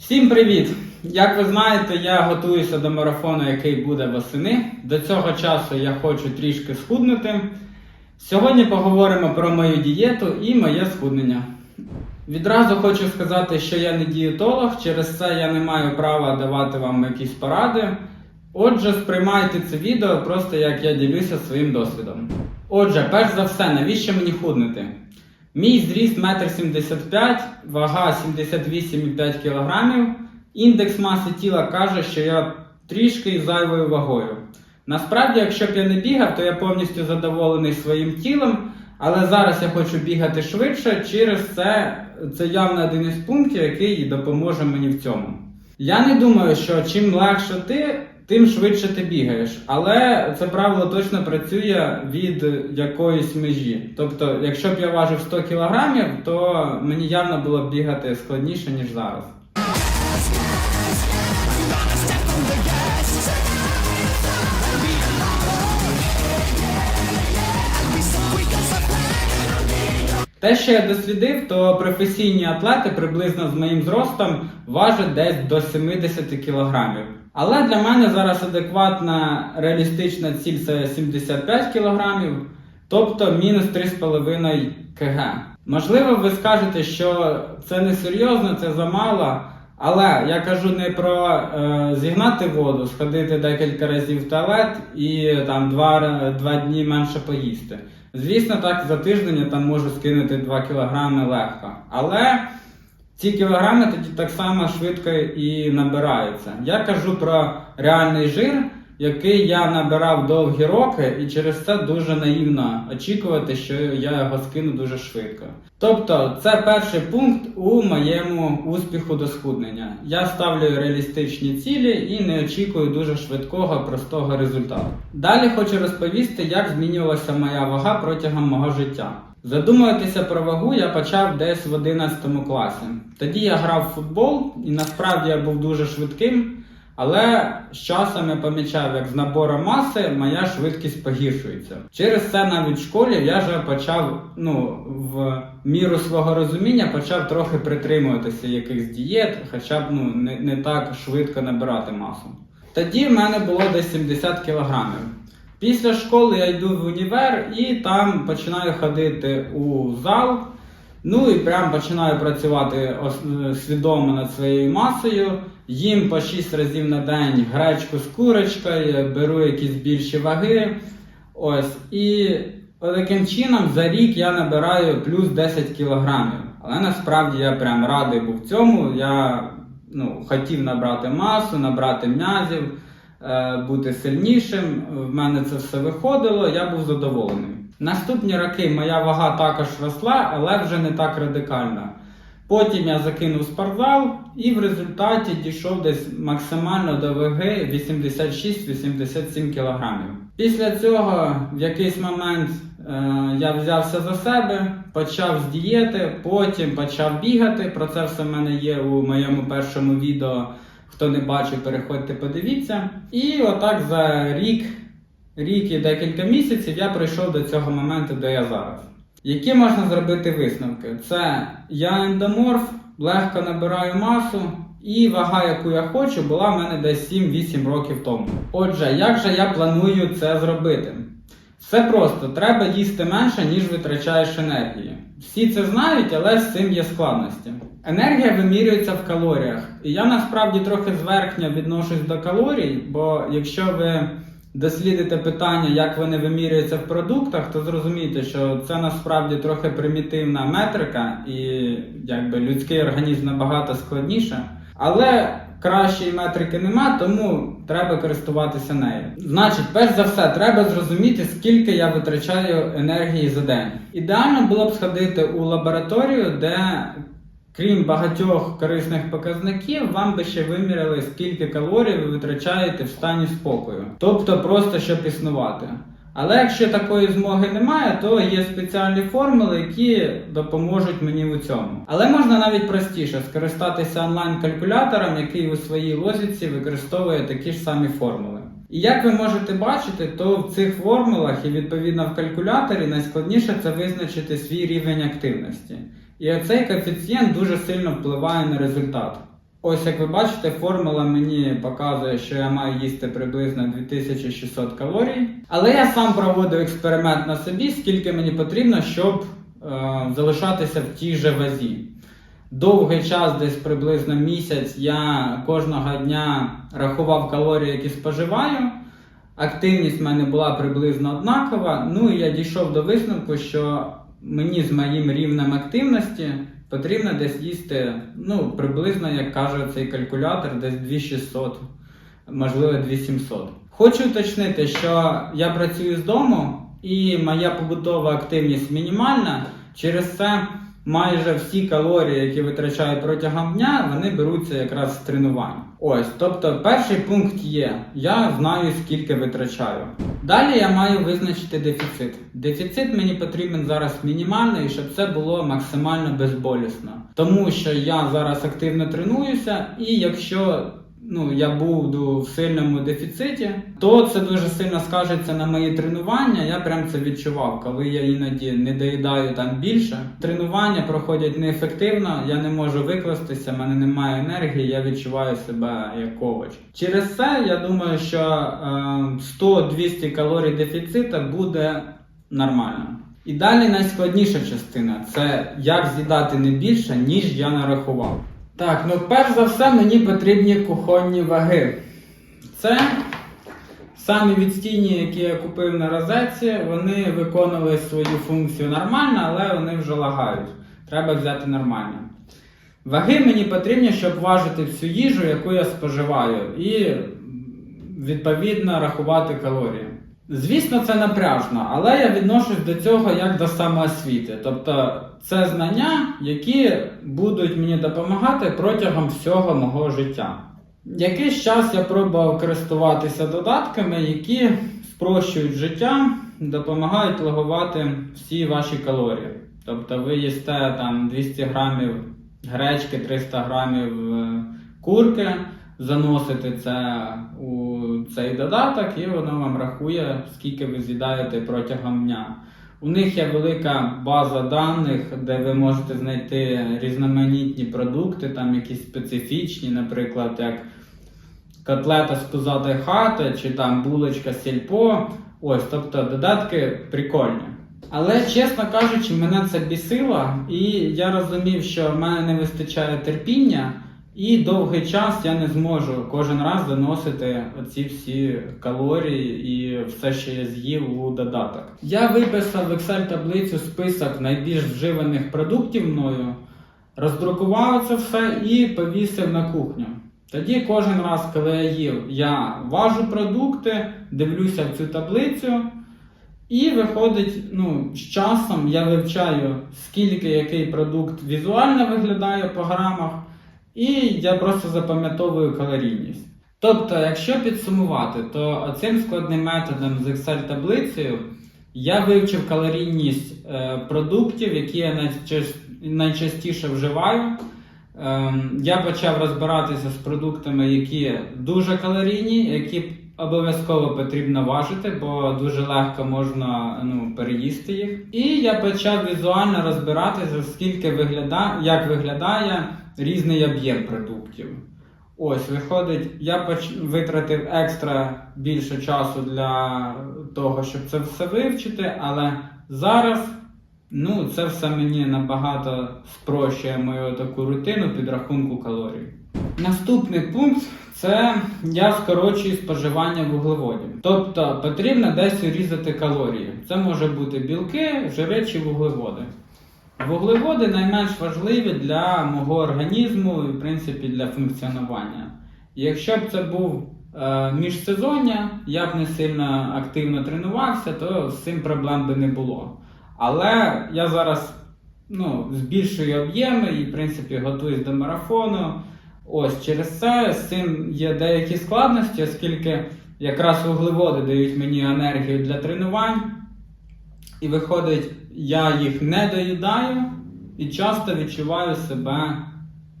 Всім привіт! Як ви знаєте, я готуюся до марафону, який буде восени. До цього часу я хочу трішки схуднути. Сьогодні поговоримо про мою дієту і моє схуднення. Відразу хочу сказати, що я не дієтолог, через це я не маю права давати вам якісь поради. Отже, сприймайте це відео просто як я ділюся своїм досвідом. Отже, перш за все, навіщо мені худнути? Мій зріст 1,75 м, вага 78,5 кг. Індекс маси тіла каже, що я трішки зайвою вагою. Насправді, якщо б я не бігав, то я повністю задоволений своїм тілом, але зараз я хочу бігати швидше, через це це явно один із пунктів, який допоможе мені в цьому. Я не думаю, що чим легше ти, тим швидше ти бігаєш. Але це правило точно працює від якоїсь межі. Тобто, якщо б я важив 100 кг, то мені явно було б бігати складніше, ніж зараз. Те, що я дослідив, то професійні атлети приблизно з моїм зростом важать десь до 70 кг. Але для мене зараз адекватна реалістична ціль це 75 кг, тобто мінус 3,5 кг. Можливо, ви скажете, що це не серйозно, це замало. Але я кажу не про е, зігнати воду, сходити декілька разів в туалет і там два, два дні менше поїсти. Звісно, так за тиждень я там можу скинути 2 кілограми легко. Але ці кілограми тоді так само швидко і набираються. Я кажу про реальний жир, який я набирав довгі роки, і через це дуже наївно очікувати, що я його скину дуже швидко. Тобто, це перший пункт у моєму успіху до схуднення. Я ставлю реалістичні цілі і не очікую дуже швидкого, простого результату. Далі хочу розповісти, як змінювалася моя вага протягом мого життя. Задумуватися про вагу я почав десь в 11 класі. Тоді я грав в футбол і насправді я був дуже швидким. Але з часом я помічав, як з набором маси моя швидкість погіршується. Через це навіть в школі я вже почав, ну, в міру свого розуміння почав трохи притримуватися якихось дієт, хоча б ну, не, не так швидко набирати масу. Тоді в мене було десь 70 кілограмів. Після школи я йду в універ і там починаю ходити у зал. Ну і прям починаю працювати свідомо над своєю масою. Їм по 6 разів на день гречку з курочкою, беру якісь більші ваги. Ось. І таким чином за рік я набираю плюс 10 кілограмів. Але насправді я прям радий був цьому. Я ну, хотів набрати масу, набрати м'язів, бути сильнішим. В мене це все виходило, я був задоволений. Наступні роки моя вага також росла, але вже не так радикально. Потім я закинув спортзал і в результаті дійшов десь максимально до ваги 86-87 кг. Після цього в якийсь момент е, я взявся за себе, почав з дієти, потім почав бігати. Про це все в мене є у моєму першому відео. Хто не бачив, переходьте, подивіться. І отак за рік, рік і декілька місяців я прийшов до цього моменту, де я зараз. Які можна зробити висновки? Це я ендоморф, легко набираю масу, і вага, яку я хочу, була в мене десь 7-8 років тому. Отже, як же я планую це зробити? Все просто, треба їсти менше, ніж витрачаєш енергії. Всі це знають, але з цим є складності. Енергія вимірюється в калоріях. І я насправді трохи зверхньо відношусь до калорій, бо якщо ви дослідите питання, як вони вимірюються в продуктах, то зрозумієте, що це насправді трохи примітивна метрика, і якби людський організм набагато складніше. Але кращої метрики нема, тому треба користуватися нею. Значить, перш за все, треба зрозуміти, скільки я витрачаю енергії за день. Ідеально було б сходити у лабораторію, де Крім багатьох корисних показників, вам би ще виміряли, скільки калорій ви витрачаєте в стані спокою, тобто просто щоб існувати. Але якщо такої змоги немає, то є спеціальні формули, які допоможуть мені у цьому. Але можна навіть простіше скористатися онлайн-калькулятором, який у своїй лозіці використовує такі ж самі формули. І як ви можете бачити, то в цих формулах і відповідно в калькуляторі найскладніше це визначити свій рівень активності. І оцей коефіцієнт дуже сильно впливає на результат. Ось як ви бачите, формула мені показує, що я маю їсти приблизно 2600 калорій. Але я сам проводив експеримент на собі, скільки мені потрібно, щоб е, залишатися в тій же вазі. Довгий час, десь приблизно місяць, я кожного дня рахував калорії, які споживаю. Активність в мене була приблизно однакова. Ну і я дійшов до висновку, що мені з моїм рівнем активності потрібно десь їсти, ну, приблизно, як каже цей калькулятор, десь 2600, можливо, 2700. Хочу уточнити, що я працюю з дому і моя побутова активність мінімальна. Через це майже всі калорії, які витрачаю протягом дня, вони беруться якраз з тренувань. Ось, тобто, перший пункт є: я знаю, скільки витрачаю. Далі я маю визначити дефіцит. Дефіцит мені потрібен зараз мінімальний, щоб це було максимально безболісно. Тому що я зараз активно тренуюся, і якщо ну, я буду в сильному дефіциті, то це дуже сильно скажеться на мої тренування. Я прям це відчував, коли я іноді не доїдаю там більше. Тренування проходять неефективно, я не можу викластися, в мене немає енергії, я відчуваю себе як овоч. Через це я думаю, що е, 100-200 калорій дефіцита буде нормально. І далі найскладніша частина це як з'їдати не більше, ніж я нарахував. Так, ну перш за все мені потрібні кухонні ваги. Це самі відстійні, які я купив на розетці, вони виконували свою функцію нормально, але вони вже лагають. Треба взяти нормально. Ваги мені потрібні, щоб важити всю їжу, яку я споживаю, і відповідно рахувати калорії. Звісно, це напряжно, але я відношусь до цього як до самоосвіти. Тобто це знання, які будуть мені допомагати протягом всього мого життя. Якийсь час я пробував користуватися додатками, які спрощують життя, допомагають лагувати всі ваші калорії. Тобто ви їсте там 200 грамів гречки, 300 грамів е, курки, заносите це у цей додаток, і воно вам рахує, скільки ви з'їдаєте протягом дня. У них є велика база даних, де ви можете знайти різноманітні продукти, там якісь специфічні, наприклад, як котлета з позади хати, чи там булочка сільпо. Ось, тобто додатки прикольні. Але, чесно кажучи, мене це бісило, і я розумів, що в мене не вистачає терпіння, і довгий час я не зможу кожен раз заносити оці всі калорії і все, що я з'їв у додаток. Я виписав в Excel таблицю список найбільш вживаних продуктів мною, роздрукував це все і повісив на кухню. Тоді кожен раз, коли я їв, я важу продукти, дивлюся в цю таблицю. І виходить, ну, з часом я вивчаю, скільки який продукт візуально виглядає по грамах, і я просто запам'ятовую калорійність. Тобто, якщо підсумувати, то цим складним методом з Excel-таблицею я вивчив калорійність е, продуктів, які я найчастіше вживаю. Ем, я почав розбиратися з продуктами, які дуже калорійні, які обов'язково потрібно важити, бо дуже легко можна ну, переїсти їх. І я почав візуально розбиратися, скільки виглядає, як виглядає різний об'єм продуктів. Ось, виходить, я витратив екстра більше часу для того, щоб це все вивчити, але зараз ну, це все мені набагато спрощує мою таку рутину підрахунку калорій. Наступний пункт це я скорочую споживання вуглеводів. Тобто потрібно десь урізати калорії. Це може бути білки, жири чи вуглеводи. Вуглеводи найменш важливі для мого організму і, в принципі, для функціонування. Якщо б це був е, міжсезоння, я б не сильно активно тренувався, то з цим проблем би не було. Але я зараз ну, збільшую об'єми і, в принципі, готуюсь до марафону. Ось через це з цим є деякі складності, оскільки якраз вуглеводи дають мені енергію для тренувань. І виходить, я їх не доїдаю і часто відчуваю себе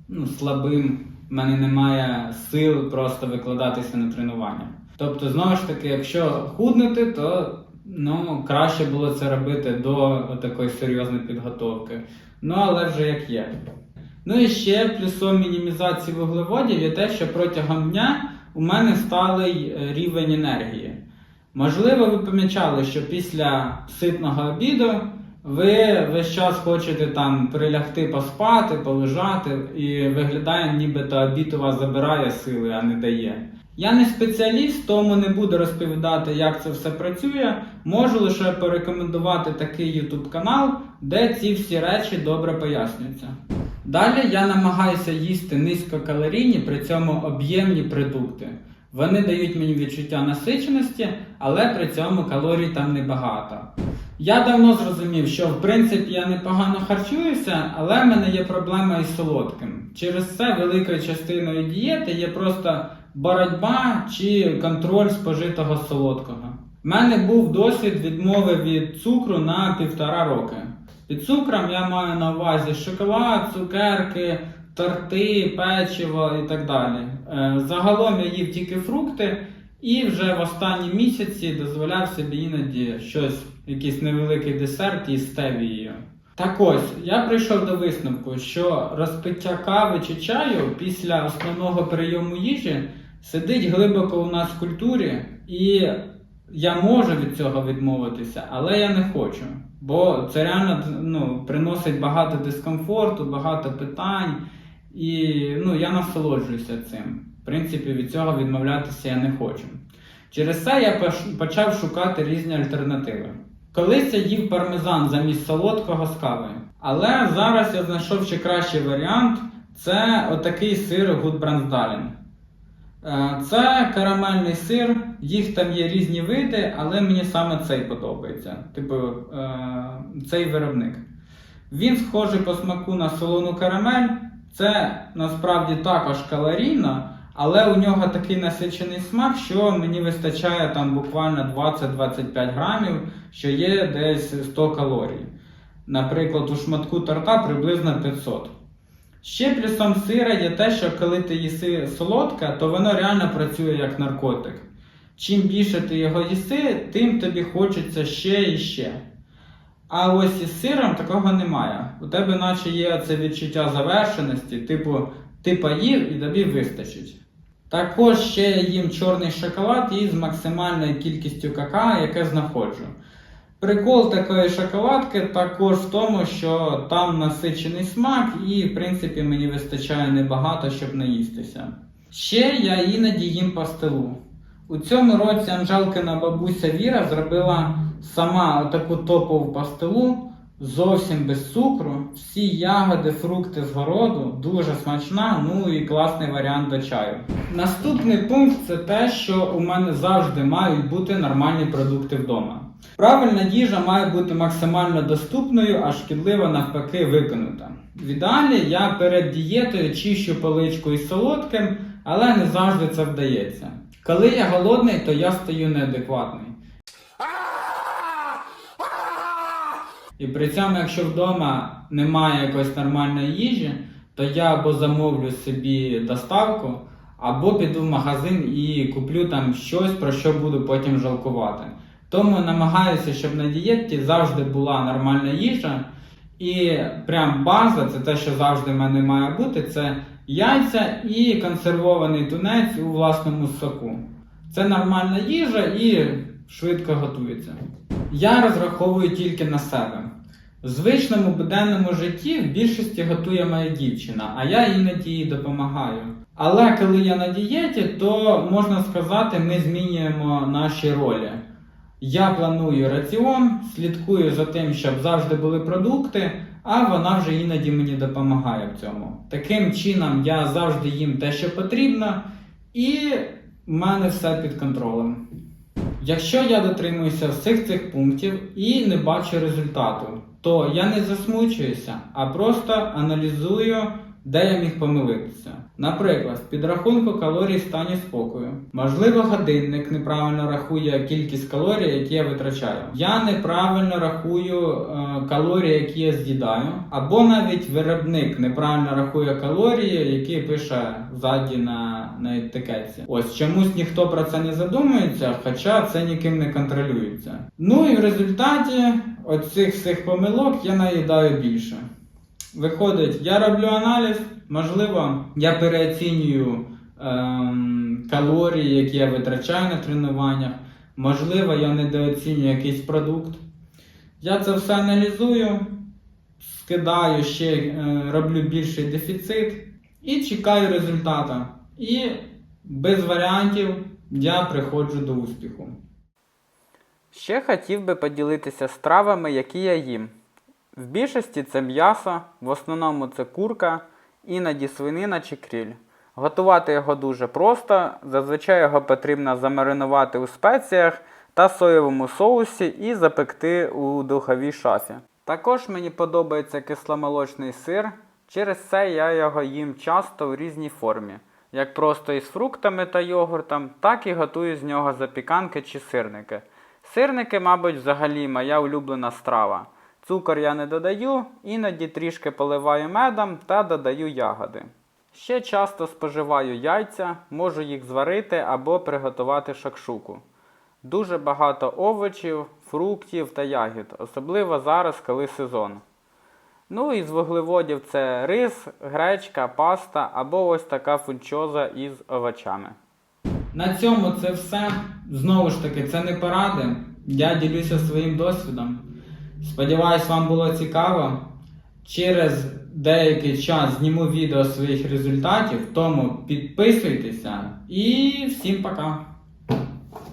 ну, слабим. У мене немає сил просто викладатися на тренування. Тобто, знову ж таки, якщо худнути, то ну, краще було це робити до такої серйозної підготовки. Ну, але вже як є. Ну і ще плюсом мінімізації вуглеводів є те, що протягом дня у мене сталий е, рівень енергії. Можливо, ви помічали, що після ситного обіду ви весь час хочете там прилягти поспати, полежати, і виглядає, нібито обід у вас забирає сили, а не дає. Я не спеціаліст, тому не буду розповідати, як це все працює. Можу лише порекомендувати такий YouTube канал, де ці всі речі добре пояснюються. Далі я намагаюся їсти низькокалорійні, при цьому об'ємні продукти. Вони дають мені відчуття насиченості, але при цьому калорій там небагато. Я давно зрозумів, що в принципі я непогано харчуюся, але в мене є проблема із солодким. Через це великою частиною дієти є просто боротьба чи контроль спожитого солодкого. У мене був досвід відмови від цукру на півтора роки. Під цукром я маю на увазі шоколад, цукерки, торти, печиво і так далі. Е, Загалом я їв тільки фрукти і вже в останні місяці дозволяв собі іноді щось, якийсь невеликий десерт із стевією. Так ось, я прийшов до висновку, що розпиття кави чи чаю після основного прийому їжі сидить глибоко у нас в культурі, і я можу від цього відмовитися, але я не хочу. Бо це реально ну, приносить багато дискомфорту, багато питань, і ну, я насолоджуюся цим. В принципі, від цього відмовлятися я не хочу. Через це я почав шукати різні альтернативи. Колись я їв пармезан замість солодкого з кавою. Але зараз я знайшов ще кращий варіант це отакий сир Гудбрандсдален. Е, Це карамельний сир, їх там є різні види, але мені саме цей подобається. Типу, е, цей виробник. Він схожий по смаку на солону карамель. Це насправді також калорійно, але у нього такий насичений смак, що мені вистачає там буквально 20-25 грамів, що є десь 100 калорій. Наприклад, у шматку торта приблизно 500. Ще плюсом сира є те, що коли ти їси солодке, то воно реально працює як наркотик. Чим більше ти його їси, тим тобі хочеться ще і ще. А ось із сиром такого немає. У тебе наче є це відчуття завершеності, типу, ти поїв і тобі вистачить. Також ще я їм чорний шоколад із максимальною кількістю какао, яке знаходжу. Прикол такої шоколадки також в тому, що там насичений смак, і, в принципі, мені вистачає небагато, щоб наїстися. Ще я іноді їм пастилу. У цьому році Анжелкина бабуся Віра зробила сама таку топову пастилу, зовсім без цукру, всі ягоди, фрукти з городу, дуже смачна, ну і класний варіант до чаю. Наступний пункт це те, що у мене завжди мають бути нормальні продукти вдома. Правильна їжа має бути максимально доступною, а шкідлива навпаки виконута. В ідеалі я перед дієтою чищу поличку із солодким, але не завжди це вдається. Коли я голодний, то я стаю неадекватний. І при цьому, якщо вдома немає якоїсь нормальної їжі, то я або замовлю собі доставку, або піду в магазин і куплю там щось, про що буду потім жалкувати. Тому намагаюся, щоб на дієті завжди була нормальна їжа. І прям база, це те, що завжди в мене має бути, це яйця і консервований тунець у власному соку. Це нормальна їжа і швидко готується. Я розраховую тільки на себе. В звичному буденному житті в більшості готує моя дівчина, а я іноді їй допомагаю. Але коли я на дієті, то можна сказати, ми змінюємо наші ролі. Я планую раціон, слідкую за тим, щоб завжди були продукти, а вона вже іноді мені допомагає в цьому. Таким чином я завжди їм те, що потрібно, і в мене все під контролем. Якщо я дотримуюся всіх цих пунктів і не бачу результату, то я не засмучуюся, а просто аналізую, де я міг помилитися. Наприклад, підрахунку калорій стані спокою. Можливо, годинник неправильно рахує кількість калорій, які я витрачаю. Я неправильно рахую е, калорії, які я з'їдаю, або навіть виробник неправильно рахує калорії, які пише ззаді на, на етикетці. Ось чомусь ніхто про це не задумується, хоча це ніким не контролюється. Ну і в результаті оцих всіх помилок я наїдаю більше. Виходить, я роблю аналіз, можливо, я переоцінюю ем, калорії, які я витрачаю на тренуваннях, можливо, я недооцінюю якийсь продукт. Я це все аналізую, скидаю ще, е, роблю більший дефіцит і чекаю результата. І без варіантів я приходжу до успіху. Ще хотів би поділитися стравами, які я їм. В більшості це м'ясо, в основному це курка, іноді свинина чи кріль. Готувати його дуже просто, зазвичай його потрібно замаринувати у спеціях та соєвому соусі і запекти у духовій шафі. Також мені подобається кисломолочний сир, через це я його їм часто в різній формі, як просто із фруктами та йогуртом, так і готую з нього запіканки чи сирники. Сирники, мабуть, взагалі моя улюблена страва. Цукор я не додаю, іноді трішки поливаю медом та додаю ягоди. Ще часто споживаю яйця, можу їх зварити або приготувати шакшуку. Дуже багато овочів, фруктів та ягід, особливо зараз, коли сезон. Ну і з вуглеводів це рис, гречка, паста або ось така фунчоза із овочами. На цьому це все. Знову ж таки, це не поради. Я ділюся своїм досвідом. Сподіваюсь, вам було цікаво. Через деякий час зніму відео своїх результатів, тому підписуйтеся і всім пока!